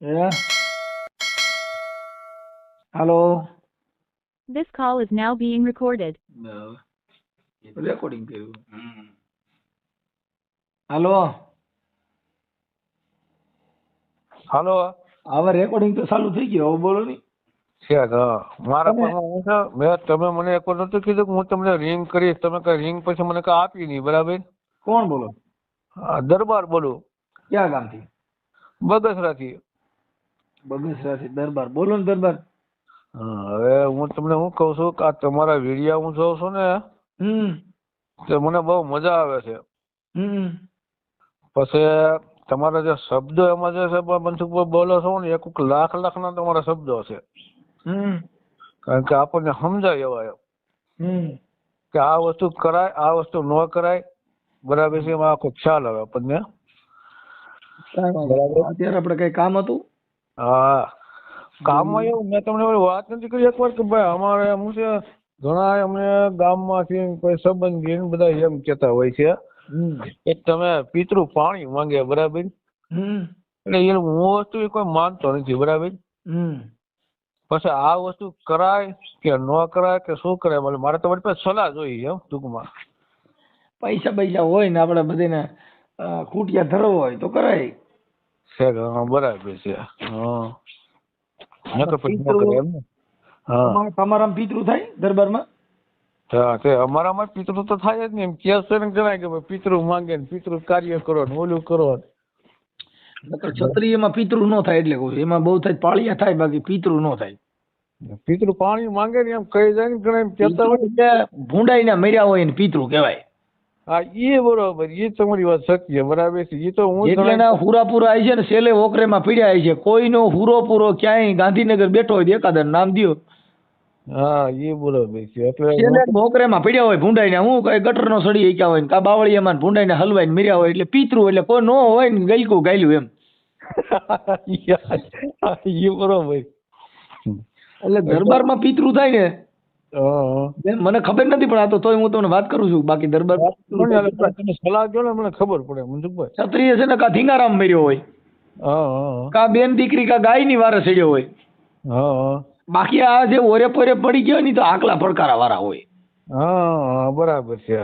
હે Hello. This call is now being recorded. Recording કર્યું hello હાલો હવે રેકોર્ડિંગ તો ચાલુ થઈ ગયું હવે બોલો ની મારા પણ છે મેં તમે મને એક વાર નતું કીધું કે હું તમને રિંગ કરીશ. તમે કઈ રિંગ પછી મને કઈ આપી નહીં બરાબર? કોણ બોલો? દરબાર બોલો. ક્યાં ગામથી? બગસરાથી. બગસરાથી દરબાર. બોલો ને દરબાર. હવે હું તમને શું કહું છું કે આ તમારા વિડિયા હું જોઉં છું ને હમ. તે મને બહુ મજા આવે છે. હમ. પછી તમારા જે શબ્દો એમાં જે મનસુખભાઈ બોલો છો ને એક લાખ લાખના તમારા શબ્દો છે. હમ. કારણ કે આપણને સમજાય એવા એમ. હમ. કે આ વસ્તુ કરાય આ વસ્તુ ન કરાય બરાબર છે એમાં આખો ખ્યાલ આવે આપણને. અત્યારે આપણે કઈ કામ હતું? હા. કામમાં એવું મેં તમને વાત નથી કરી એકવાર કે ભાઈ અમારે શું છે ઘણા અમને ગામમાંથી કોઈ સંબંધી બધા એમ કહેતા હોય છે કે તમે પિતૃ પાણી માંગે બરાબર? એટલે એ હું વસ્તુ કોઈ માનતો નથી બરાબર? પછી આ વસ્તુ કરાય કે ન કરાય કે શું કરાય મને મારે તમારી પાસે સલાહ જોઈએ એમ ટૂંકમાં. પૈસા પૈસા હોય ને આપણે બધાને ખૂટિયા ધરવો હોય તો કરાય. છે બરાબર છે. હા. નકર પછી ન પિતૃ- એમ ને. હા. તમારા પિતૃ થાય દરબારમાં. હા તે અમારામાં પિતૃ તો થાય જ ને એમ. છે ને કે પિતૃ માંગે ને પિતૃ કાર્ય કરો ને ઓલું કરો ને. નકર ક્ષત્રિયમાં પિતૃ નો થાય એટલે કહું એમાં બહુ થાય પાળિયા થાય બાકી પિતૃ નો થાય. પિતૃ પાણી માંગે ને એમ કહી જાય ને ઘણા કહેતા હોય ભૂંડાઈ એટલે મર્યા હોય ને પિતૃ કહેવાય. હા એ બરોબર એ તમારી વાત સત્ય બરાબર છે એ તો હું એટલે ના હુરાપુરા આવી છે ને સેલે ઓકરેમાં પીડ્યા આવી છે. કોઈનો હુરો પૂરો ક્યાંય ગાંધીનગર બેઠો હોય એકાદ નામ દ્યો. હા એ બરોબર છે એટલે સેલે ઓકરેમાં પીડ્યા હોય ભૂંડાઈને હું કઈ ગટરનો સડી ગયા હોય ને કા બાવળિયામાં ભૂંડાઈને હલવાઈને મર્યા હોય એટલે પિતૃ એટલે કોઈ નો હોય ને ગઈકું ગાયલું એમ. એ બરોબર. એટલે દરબારમાં પિતૃ થાય ને મને ખબર નથી પણ આ તો તોય હું તમને વાત કરું છું બાકી દરબાર તમે સલાહ દો ને મને ખબર પડે મનસુખભાઈ. ક્ષત્રિય છે ને કા ધીંગારામ મર્યો હોય? કા બેન દીકરી કા ગાયની વારે સડ્યો હોય? બાકી આ જે ઓરે પોરે પડી ગયો ની તો આકલા પડકારા વાળા હોય. હા બરાબર છે.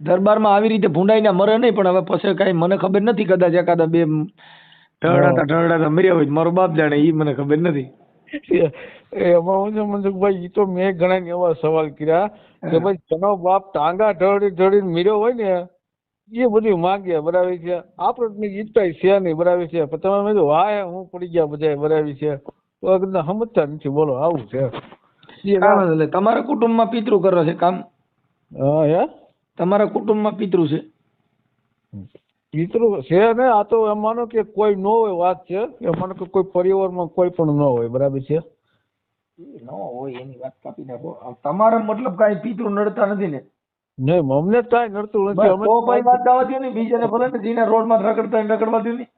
દરબારમાં આવી રીતે ભૂંડાઈને મરે નહીં પણ હવે પછી કઈ મને ખબર નથી કદાચ એકાદા બે ઢળડાતા ઢળડાતા મર્યા હોય મારો બાપ જાણે ઈ મને ખબર નથી. એ એમાં હું છે મનસુખભાઈ તો મેં ઘણા એવા સવાલ કર્યા કે ભાઈ તનો બાપ ટાંગા ઢળી ઢળીને મીર્યો હોય ને એ બધું માગ્યા બરાબર છે. આ પ્રશ્ન જીતતા છે નહીં બરાબર છે. પણ તમે મેં કીધું હા હું પડી ગયા બધા બરાબર છે. તો સમજતા નથી બોલો આવું છે. એટલે તમારા કુટુંબમાં પિતૃ કરે છે કામ? હા હે? તમારા કુટુંબમાં પિતૃ છે? પિતૃ છે ને આ તો એમ માનો કે કોઈ ન હોય વાત છે. એમ માનો કે કોઈ પરિવારમાં કોઈ પણ ન હોય બરાબર છે? ન હોય એની વાત કાપી નાખો. આમ મતલબ કાંઈ પિતૃ નડતા નથી ને? નહીં અમને કાંઈ નડતું નથી. અમે તો ભાઈ વાત દાવા ને બીજાને ભલે ને જીના રોડમાં રખડતા રખડવા ને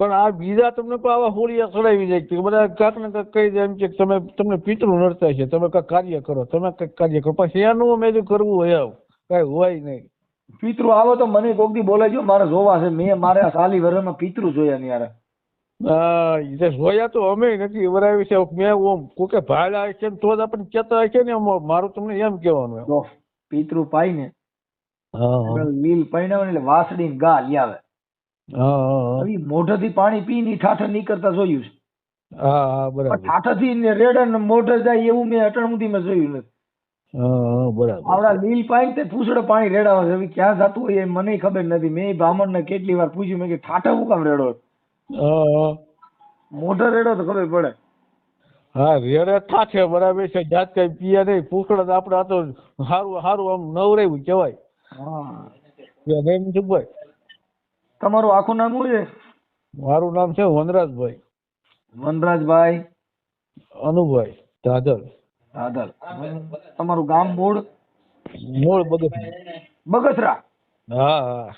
પણ આ બીજા તમને કોઈ આવા હોળિયા ચડાવી જાય કે બધા કાંક ને કાંક કહી દે એમ કે તમે તમને પિતૃ નડતા છે તમે કાંઈક કાર્ય કરો તમે કાંઈક કાર્ય કરો. પછી એનું મેં જો કરવું હોય આવું? કાંઈ હોય નહીં. પિતૃ આવો તો મને કોક દી બોલાવજો મારે જોવા છે. મેં મારે આ સાલી વર્ષમાં પિતૃ જોયા નહીં યાર. જોયા તો અમે નથી વરાવી છે. મેં ઓમ કોકે ભાડા છે ને તો જ આપણને હોય છે ને મારું તમને એમ કહેવાનું પિતૃ પાઈ ને લીલ પૈણાવે ને એટલે વાસડી ગા લઈ થી મોઢેથી પાણી પી ની ઠાઠર નહીં કરતા જોયું છે. હા થી ઠાઠરથી ને ને મોઢે જાય એવું મેં અટણ સુધી મેં જોયું નથી. બરાબર. આવડા લીલ પાઈ તે પૂછડે પાણી રેડાવે છે. ક્યાં જતું હોય એ મને ખબર નથી. મેં બ્રાહ્મણ ને કેટલી વાર પૂછ્યું. મેં કે ઠાઠા હું કામ રેડો મોઢો રેડો તો ખબર પડે. હા રેડે છે બરાબર છે. જાત કઈ પીએ નહીં. પૂછડે તો આપણે આ તો સારું સારું આમ નવરાયું કહેવાય. હા. કે ભાઈ? તમારું આખું નામ શું છે? મારું નામ છે વનરાજભાઈ. વનરાજભાઈ. અનુભાઈ દાદર. દાદર. તમારું ગામ મૂળ? મૂળ બગત બગસરા. હા હા.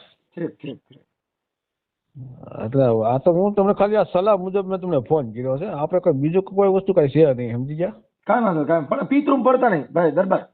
એટલે આ તો હું તમને ખાલી આ સલાહ મુજબ મેં તમને ફોન કર્યો છે. આપણે કોઈ બીજું કોઈ વસ્તુ કઈ છે નહીં સમજી ગયા? કાંઈ વાંધો કાંઈ પણ પિતૃમ પડતા નહીં. ભાઈ દરબાર.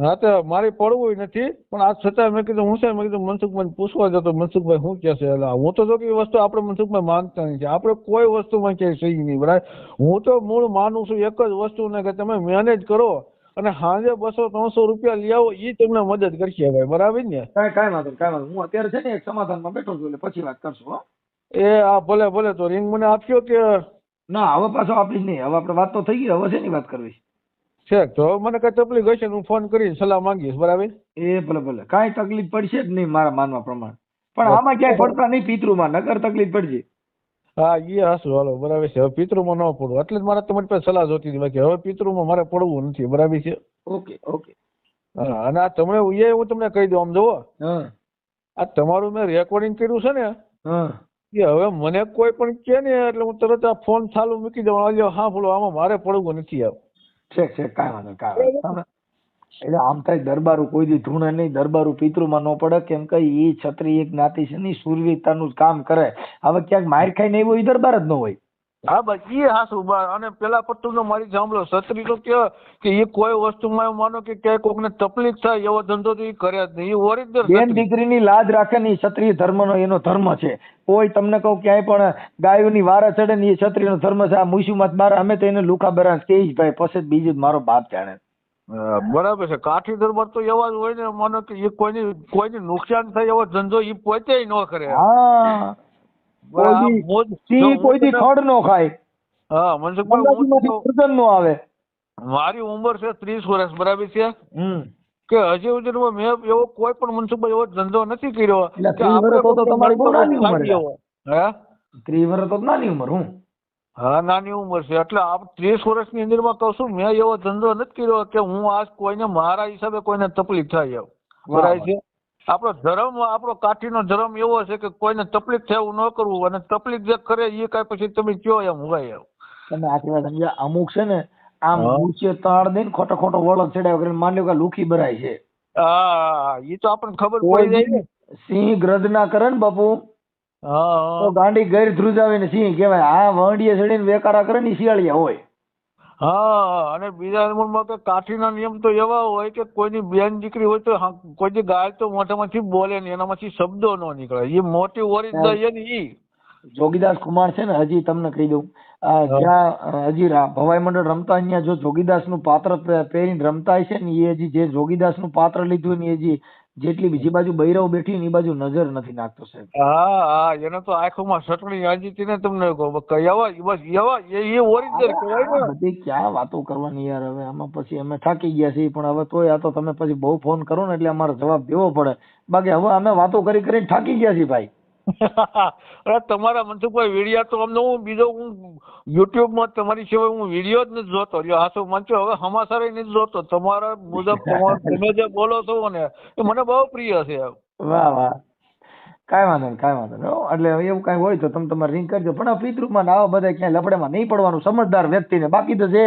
હા તો મારે પડવું નથી પણ આજ છતાં મેં કીધું હું છે મેં કીધું મનસુખભાઈ પૂછવા જતો મનસુખભાઈ શું કહેશે? એટલે હું તો જો કે એ વસ્તુ આપણે મનસુખભાઈ માનતા નથી આપણે કોઈ વસ્તુમાં ક્યાંય સહી નહીં બરાબર? હું તો મૂળ માનું છું એક જ વસ્તુને કે તમે મેનેજ કરો અને સાંજે બસો ત્રણસો રૂપિયા લઈ આવો એ તમને મદદ કરશે ભાઈ બરાબર ને? કાંઈ કાંઈ વાંધો કાંઈ વાંધો હું અત્યારે છે ને એક સમાધાનમાં બેઠો છું એટલે પછી વાત કરશું એ આ ભલે ભલે તો રિંગ મને આપ્યો કે? ના હવે પાછો આપીશ નહીં. હવે આપણે વાત તો થઈ ગઈ હવે શેની વાત કરવી? છે તો મને કઈ તકલીફ હશે હું ફોન કરીને સલાહ માંગીશ બરાબર? એ ભલે ભલે. કાંઈ તકલીફ પડશે જ નહીં મારા માનવા પ્રમાણે. પણ આમાં ક્યાંય પડતા નહીં પિતૃમાં નગર તકલીફ પડશે. હા એ હાસું હાલો બરાબર છે. હવે પિતૃમાં ન પડવું એટલે જ મારે તમારી પાસે સલાહ જોતી હતી. બાકી હવે પિતૃમાં મારે પડવું નથી બરાબર છે? Okay okay. હા અને આ તમને એ હું તમને કહી દઉં આમ જુઓ. હા. આ તમારું મેં રેકોર્ડિંગ કર્યું છે ને હા. એ હવે મને કોઈ પણ કે ને એટલે હું તરત આ ફોન ચાલુ મૂકી દઉં. હા બોલો આમાં મારે પડવું નથી આવ છે છે કાંઈ વાંધો કાંઈ વાંધો એટલે આમ થાય દરબારું કોઈ દી ધૂણે નહીં દરબારું પિતૃમાં ન પડે કેમ કે છત્રી એક જ્ઞાતિ છે ને શૂરવીરતાનું જ કામ કરે. હવે ક્યાંક માર ખાઈને આવ્યો એ દરબાર જ ન હોય. હા ભાઈ એ હાસું બસ અને પેલા પટ્ટુ નો મારી સાંભળો છત્રી તો કે કે એ કોઈ વસ્તુમાં માનો કે ક્યાંય કોકને તકલીફ થાય એવો ધંધો તો એ કરે જ નહીં એ ઓરિજિનલ બેન દીકરીની લાજ રાખે ને ઈ ક્ષત્રિય ધર્મનો એનો ધર્મ છે. કોઈ તમને કહું ક્યાંય પણ ગાયોની વારા ચડે ને એ ક્ષત્રિયનો ધર્મ છે આ મુસીમાં બાર અમે તો એને લુખા બરાસ કે જ ભાઈ પછી બીજું મારો બાપ જાણે. બરાબર છે. કાઠી દરબાર તો એવા જ હોય ને માનો કે એ કોઈની કોઈને નુકસાન થાય એવો ધંધો એ પોતે ન કરે. હા. સિંહ કોઈ દી ખડ નો ખાય. હા મનસુખભાઈ હું અંદાજીમાંથી તો- ગર્દન નો આવે. મારી ઉંમર છે ત્રીસ વર્ષ બરાબર છે? કે હજી સુધી મેં એવો કોઈ પણ મનસુખભાઈ એવો ધંધો નથી કર્યો તો તમારી બહુ નાની ઉંમર. હે? ત્રીસ વર્ષ તો નાની ઉંમર હું. હા નાની ઉંમર છે. એટલે આપ ત્રીસ વર્ષની અંદરમાં કહું છું મેં એવો ધંધો નથી કર્યો કે હું આજ કોઈને મારા હિસાબે કોઈને તકલીફ થાય એવું. બરાબર છે? આપણો ધર્મ આપણો કાઠીનો ધર્મ એવો છે કે કોઈને તકલીફ થાય એવું ન કરવું અને તકલીફ જે કરે એ કાંઈ પછી તમે કયો એમ હોય એમ. તમે આખી વાત સમજ્યા અમુક છે ને આમ. ઊંચે તાળ દઈને ખોટો ખોટો વળત ચડાવ્યો કરીને માની લો કે લુખી ભરાય છે. હા એ તો આપણને ખબર પડી જાય ને. સિંહ ગ્રજ ના કરે ને બાપુ હા તો ગાંડી ગેર ધ્રુજાવે ને સિંહ કહેવાય. આ વંડીએ ચડીને વેકારા કરે ને શિયાળિયા હોય. હા અને બીજા નંબરમાં તો કાઠીના નિયમ તો એવા હોય કે કોઈની બેન દીકરી હોય તો કોઈની ગાય તો મોઢામાંથી બોલે નહીં એનામાંથી શબ્દો ન નીકળે. એ મોટી ઓરિજિનલ એની ઈ. જોગીદાસ કુમાર છે ને હજી તમને કહી દઉં. જ્યાં હજી ભવાઈ મંડળ રમતા અહીંયા જો જોગીદાસનું પાત્ર પહેરીને રમતા હશે ને એ હજી જે જોગીદાસનું પાત્ર લીધું ને એ હજી જેટલી બીજી બાજુ બૈરવ બેઠી ને એ બાજુ નજર નથી નાખતો સાહેબ. હા હા એને તો આંખોમાં સટણી આંજી ને તમને કહું કે બસ એવા એ એ ઓરિજિનલ કહેવાય ને. બધી ક્યાં વાતો કરવાની યાર હવે આમાં પછી અમે થાકી ગયા છીએ પણ હવે તોય આ તો તમે પછી બહુ ફોન કરો ને એટલે અમારે જવાબ દેવો પડે. બાકી હવે અમે વાતો કરી કરીને થાકી ગયા છીએ ભાઈ. અરે તમારા મનસુખભાઈ વીડિયો તો અમને હું બીજો હું યુટ્યુબમાં તમારી સિવાય હું વીડિયો જ નથી જોતો. હા તો માનસો હવે સમાચાર નથી જોતો. તમારા મુજબ તમે જે બોલો છો ને, એ મને બહુ પ્રિય છે. વાહ વાહ. કાંઈ વાંધો નહીં કાંઈ વાંધો નહીં. એટલે એવું કાંઈ હોય તો તમે તમારે રિંગ કરજો. પણ આ પિતૃમાં ના આવા બધા ક્યાંય લફડેમાં નહીં પડવાનું. સમજદાર વ્યક્તિને. બાકી તો જે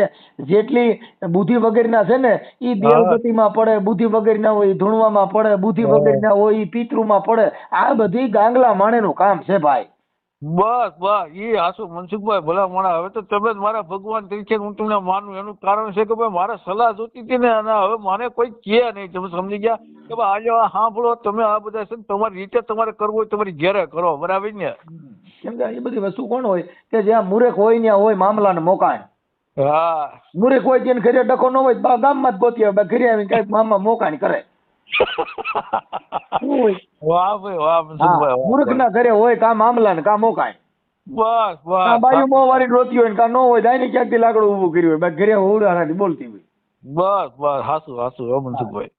જેટલી બુદ્ધિ વગેરેના છે ને એ દેવગતિમાં પડે બુદ્ધિ વગેરેના હોય ઈ ધૂણવામાં પડે બુદ્ધિ વગેરેના હોય ઈ પિતૃમાં પડે. આ બધી ગાંગલા માણેનું કામ છે ભાઈ. બસ બસ એ હાસુ મનસુખભાઈ ભલા માણા હવે તો તમે જ મારા ભગવાન તરીકે હું તમને માનું એનું કારણ છે કે ભાઈ મારે સલાહ જોતી હતી ને અને હવે મને કોઈ કહે નહીં. તમે સમજી ગયા કે ભાઈ આજે આ સાંભળો તમે આ બધા છે તમારી રીતે તમારે કરવું હોય તમારી ઘેરે કરો બરાબર ને? કેમ કે એ બધી વસ્તુ કોણ હોય? કે જ્યાં મુરેખ હોય ત્યાં હોય મામલા ને મોકાણ હા. મુરેખ હોય ત્યાં ઘરે ડકો ન હોય ગામમાં જ ગોતી આવે બા ઘરે આવીને કંઈક મામા મોકાણ કરે. હોય વાહ ભાઈ વાહ મનસુખભાઈ મૂર્ખ ના ઘરે હોય કા મામલા ને કા મોકાણ બસ કા બાયું મોં વાળી રોતી હોય ને કા ન હોય તો આઈને ક્યાંકથી લાકડું ઊભું કર્યું હોય? બા ઘરે ઉડાડાથી બોલતી હોય. બસ બસ હાસુ હાસુ હો મનસુખભાઈ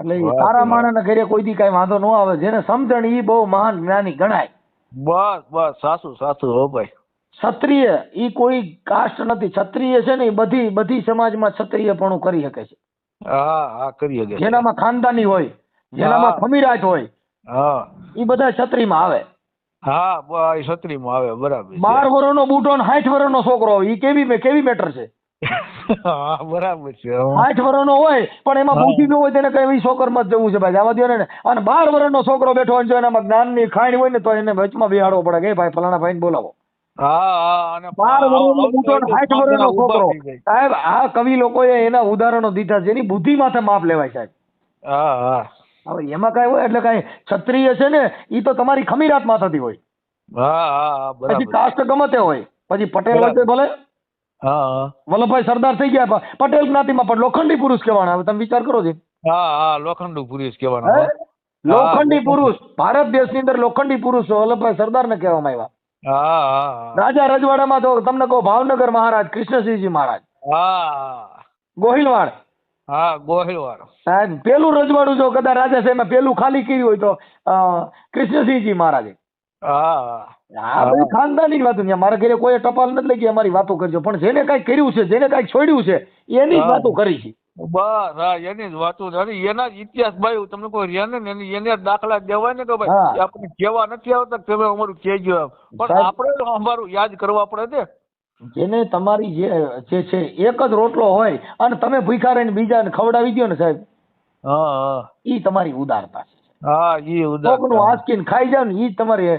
એટલે સારા વાહ. ઘરે કોઈ દી કાંઈ વાંધો ન આવે જેને સમજણ ઈ બહુ મહાન જ્ઞાની ગણાય. બસ બસ સાસુ સાસુ હો ભાઈ. ક્ષત્રિય ઈ કોઈ કાસ્ટ નથી. ક્ષત્રિય છે ને બધી બધી સમાજમાં ક્ષત્રિયપણું કરી શકે છે. હા હા કરી શકે. જેનામાં ખાનદાની હોય જેનામાં ખમીરાજ હોય હા. ઈ બધા છત્રીમાં આવે. હા બસ છત્રીમાં આવે બરાબર. બાર વર્ષનો બુટો ને સાઠ વર્ષનો છોકરો હોય ઈ કેવી કેવી મેટર છે? હા બરાબર છે આઠ વર્ષનો હોય પણ એમાં. બુદ્ધિ ન હોય તેને કઈ છોકરમાં જ જવું છે ભાઈ આવા દો ને અને બાર વર્ષનો છોકરો બેઠો હોય ને જો એનામાં જ્ઞાનની ખાણ હોય ને તો એને વચમાં બિહાડવો પડે કે ભાઈ ફલાણા ભાઈને બોલાવો. સાહેબ આ કવિ લોકોએ એના ઉદાહરણો દીધા છે. એની બુદ્ધિ માથે માપ લેવાય સાહેબ. હા હા. હવે એમાં કાંઈ હોય એટલે કાંઈ ક્ષત્રિય છે ને એ તો તમારી ખમીરાતમાં થતી હોય. હા હા પછી કાસ્ટ ગમે તે હોય. પછી પટેલ હોય ભલે. હા વલ્લભભાઈ સરદાર થઈ ગયા. પટેલ જ્ઞાતિમાં પણ લોખંડી પુરુષ કહેવાના હવે તમે વિચાર કરો છો. હા હા લોખંડુ પુરુષ કહેવાના લોખંડી. પુરુષ. ભારત દેશની અંદર લોખંડી પુરુષ વલ્લભભાઈ સરદારને કહેવામાં આવ્યા. રાજા રજવાડામાં તો તમને કહો ભાવનગર મહારાજ કૃષ્ણસિંહજી મહારાજ. હા ગોહિલવાડ. હા ગોહિલવાડ. સાહેબ પેલું રજવાડું જો કદાચ રાજા સાહેબ પેલું ખાલી કર્યું હોય તો કૃષ્ણસિંહજી મહારાજે. હા બધી ખાનદાની વાત છે. મારા ઘરે કોઈ ટપાલ નથી લઈ કે અમારી વાતો કરજો. પણ જેને કઈ કર્યું છે જેને કઈ છોડ્યું છે એની જ વાતો કરી છે. બસ હા એની જ વાતો. એના જ ઇતિહાસ ભાઈ તમને કોઈ રહ્યા ને એની એને દાખલા દેવાય ને કે ભાઈ આપણે કેવા નથી આવતા તમે અમારું કહેજો એમ. પણ આપણે અમારું યાદ કરવા પડે ને જેને તમારી જે જે છે એક જ રોટલો હોય અને તમે ભૂખા રહીને બીજાને ખવડાવી દો ને સાહેબ હા હા. ઈ તમારી ઉદારતા છે. હા ઈ કોકનું ઉદાહરણ આંચકીને ખાઈ જાવ ને ઈ તમારી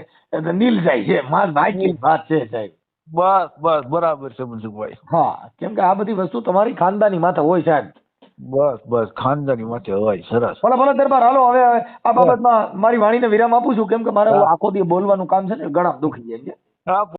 નીલ જાય છે. માર ભાઈ વાત છે સાહેબ. બસ બસ બરાબર છે મનસુખભાઈ હા કેમ કે આ બધી વસ્તુ તમારી ખાનદાની માથે હોય સાહેબ. બસ બસ ખાનદાની માટે હોય સરસ. ભલે ભલે દરબાર હાલો હવે આ બાબતમાં મારી વાણીને વિરામ આપું છું કેમ કે મારે આખો દી બોલવાનું કામ છે ને ગળા દુખી જાય છે